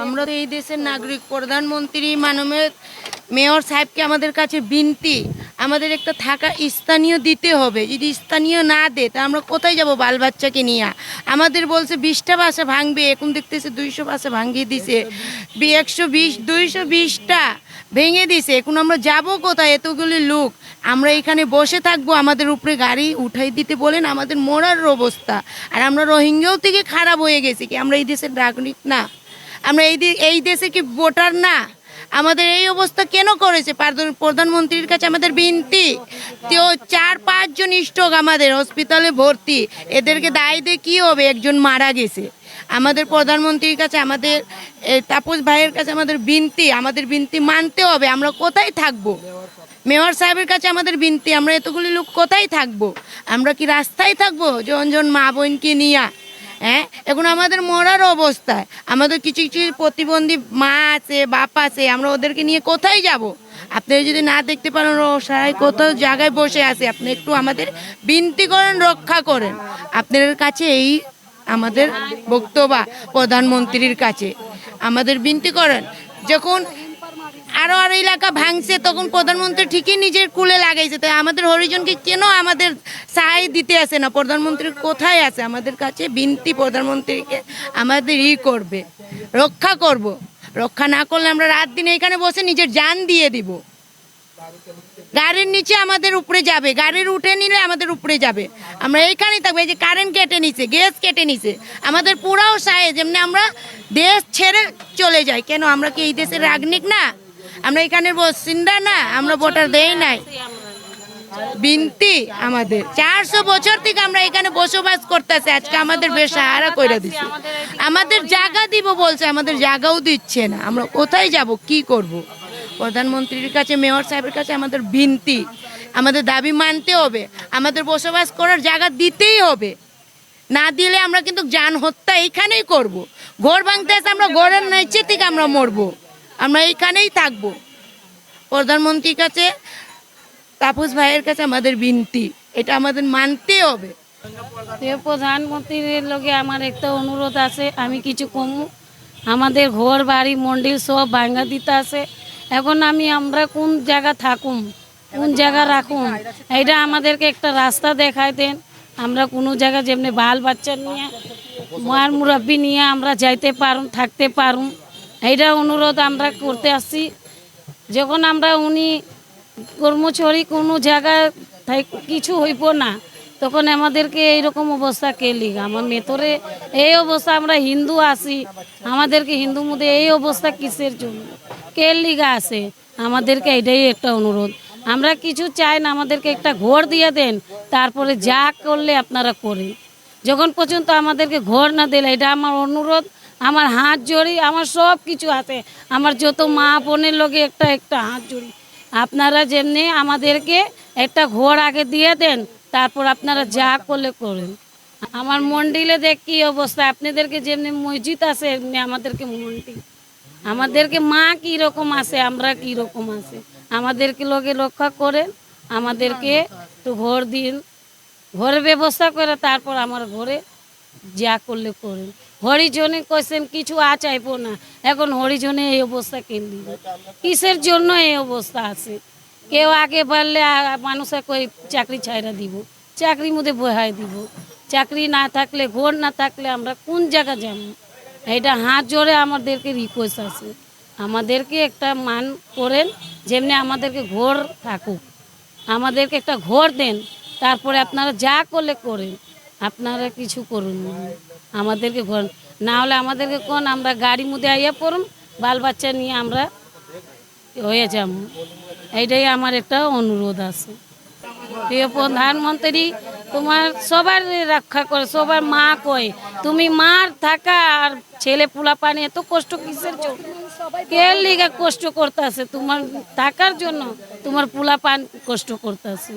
আমরা এই দেশের নাগরিক, প্রধানমন্ত্রী, মাননীয় মেয়র সাহেবকে আমাদের কাছে বিনতি। আমাদের একটা থাকা স্থানীয় দিতে হবে। যদি স্থানীয় না দে তা আমরা কোথায় যাব বাল বাচ্চাকে নিয়ে? আমাদের বলছে বিশটা বাসা ভাঙবে, এখন দেখতেছে দুইশো বাসা ভাঙিয়ে দিছে। একশো বিশ, দুইশো বিশটা ভেঙে দিছে। এখন আমরা যাব কোথায়? এতগুলি লোক। আমরা এখানে বসে থাকব, আমাদের উপরে গাড়ি উঠাই দিতে বলেন, আমাদের মরার অবস্থা। আর আমরা রোহিঙ্গাও থেকে খারাপ হয়ে গেছি কি? আমরা এই দেশের নাগরিক না। আমরা এই এই দেশে কি ভোটার না? আমাদের এই অবস্থা কেন করেছে? প্রধানমন্ত্রীর কাছে আমাদের বিনতি। তো চার পাঁচজন স্ট্রোক আমাদের হসপিটালে ভর্তি। এদেরকে দায় দিয়ে কী হবে? একজন মারা গেছে। আমাদের প্রধানমন্ত্রীর কাছে আমাদের তাপস ভাইয়ের কাছে আমাদের বিনতি। আমাদের বিনতি মানতে হবে। আমরা কোথায় থাকব? মেয়র সাহেবের কাছে আমাদের বিনতি। আমরা এতগুলি লোক কোথায় থাকব? আমরা কি রাস্তায় থাকব? জন জন মা বোনকে নিয়ে। হ্যাঁ? এখন আমাদের মরার অবস্থায়। আমাদের কিছু কিছু প্রতিবন্ধী মা আছে, বাপ আছে, আমরা ওদেরকে নিয়ে কোথায় যাব? আপনারা যদি না দেখতে পারেন ও সারাই কোথাও জায়গায় বসে আছে, আপনি একটু আমাদের বিনতি করেন, রক্ষা করেন। আপনাদের কাছে এই আমাদের বক্তব্য প্রধানমন্ত্রীর কাছে। আমাদের বিনতি করেন। যখন আরও আরও এলাকা ভাঙছে, তখন প্রধানমন্ত্রী ঠিকই নিজের কুলে লাগাইছে। তাই আমাদের হরিজনকে কেন আমাদের সাহায্য দিতে আসে না? প্রধানমন্ত্রী কোথায় আছে? আমাদের কাছে বিনতি প্রধানমন্ত্রীকে আমাদের ই করবে, রক্ষা করব। রক্ষা না করলে আমরা রাত দিন এখানে বসে নিজের জান দিয়ে দিব। গাড়ির নিচে আমাদের উপরে যাবে, গাড়ির উঠে নিলে আমাদের উপরে যাবে। আমরা এইখানেই থাকব, এই যে কারেন্ট কেটে নিছে গ্যাস কেটে নিছে। আমাদের পুরাও সাহে যেমনি আমরা দেশ ছেড়ে চলে যাই। কেন? আমরা কি এই দেশের রাগনিক না? আমরা এখানের বাসিন্দা না, আমরা ভোটার দেই নাই। বিনতি আমাদের। চারশো বছর থেকে আমরা এখানে বসবাস করতেছি, আজকে আমাদের বেশ বেসাহারা করে দিচ্ছে আমাদের জায়গা দিব বলছে, আমাদের জায়গাও দিচ্ছে না। আমরা কোথায় যাব, কি করব? প্রধানমন্ত্রীর কাছে, মেয়র সাহেবের কাছে আমাদের বিনতি। আমাদের দাবি মানতে হবে। আমাদের বসবাস করার জায়গা দিতেই হবে। না দিলে আমরা কিন্তু যান হত্যা এইখানেই করব। ঘর ভাঙতে আসে আমরা ঘরের নিচে থেকে আমরা মরবো। আমরা এইখানেই থাকব। প্রধানমন্ত্রীর কাছে, তাপস ভাইয়ের কাছে আমাদের বিনতি। এটা আমাদের মানতে হবে। প্রধানমন্ত্রীর লগে আমার একটা অনুরোধ আছে, আমি কিছু কমু। আমাদের ঘর, বাড়ি মন্দির সব ভাঙ্গা দিতে আছে। এখন আমি আমরা কোন জায়গা থাকুম, কোন জায়গা রাখুন এইটা আমাদেরকে একটা রাস্তা দেখায় দেন। আমরা কোনো জায়গা যেমনি বাল বাচ্চা নিয়ে, মার মুরব্বী নিয়ে আমরা যাইতে পারুম, থাকতে পারুম। এইটা অনুরোধ আমরা করতে আসছি। যখন আমরা উনি কর্মচারী কোনো জায়গায় কিছু হইব না, তখন আমাদেরকে এইরকম অবস্থা কে লিগ? আমার মেতরে এই অবস্থা, আমরা হিন্দু আসি আমাদেরকে হিন্দু মধ্যে এই অবস্থা কিসের জন্য? কে লিগা আছে? আমাদেরকে এটাই একটা অনুরোধ। আমরা কিছু চাই না, আমাদেরকে একটা ঘর দিয়ে দেন, তারপরে যা করলে আপনারা করেন। যখন পর্যন্ত আমাদেরকে ঘর না দিলে, এটা আমার অনুরোধ। আমার হাত জড়ি, আমার সব কিছু আছে আমার যত মা বোনের লগে একটা একটা হাত জড়ি। আপনারা যেমনি আমাদেরকে একটা ঘর আগে দিয়ে দেন, তারপর আপনারা যা করলে করেন। আমার মন্ডিলে দেখ কি অবস্থা, আপনাদেরকে যেমনি মসজিদ আছে এমনি আমাদেরকে মন্দির। আমাদেরকে মা কি রকম আছে, আমরা কি রকম আছে? আমাদেরকে লোকে রক্ষা করেন, আমাদেরকে একটু ঘর দিন। ঘরের ব্যবস্থা করে, তারপর আমার ঘরে যা করলে করেন। হরিজনে কইছেন, কিছু আ চাইব না। এখন হরিজনে এই অবস্থা কেন কিসের জন্য এই অবস্থা আছে? কেউ আগে আ- মানুষে কই, চাকরি ছাইরা দিব, চাকরির মধ্যে বহাই দিব। চাকরি না থাকলে, ঘর না থাকলে আমরা কোন জায়গা যাব? এটা হাত জোরে আমাদেরকে রিকোয়েস্ট আছে। আমাদেরকে একটা মান করেন, যেমনি আমাদেরকে ঘর থাকুক। আমাদেরকে একটা ঘর দেন, তারপরে আপনারা যা করলে করেন। আপনারা কিছু করুন। আমাদেরকে ঘর না হলে আমাদেরকে কোন, আমরা গাড়ির মধ্যে আইয়া পড়ুন, বাল বাচ্চা নিয়ে আমরা হয়ে যাব এইটাই আমার একটা অনুরোধ আছে। প্রিয় প্রধানমন্ত্রী, তোমার সবার রক্ষা করে, সবার মা কয়, তুমি মার থাকা আর ছেলে পোলা পানি এত কষ্ট কিসের জন্য? কে লিগে কষ্ট করতেছে? তোমার থাকার জন্য তোমার পোলা পান কষ্ট করতেছে।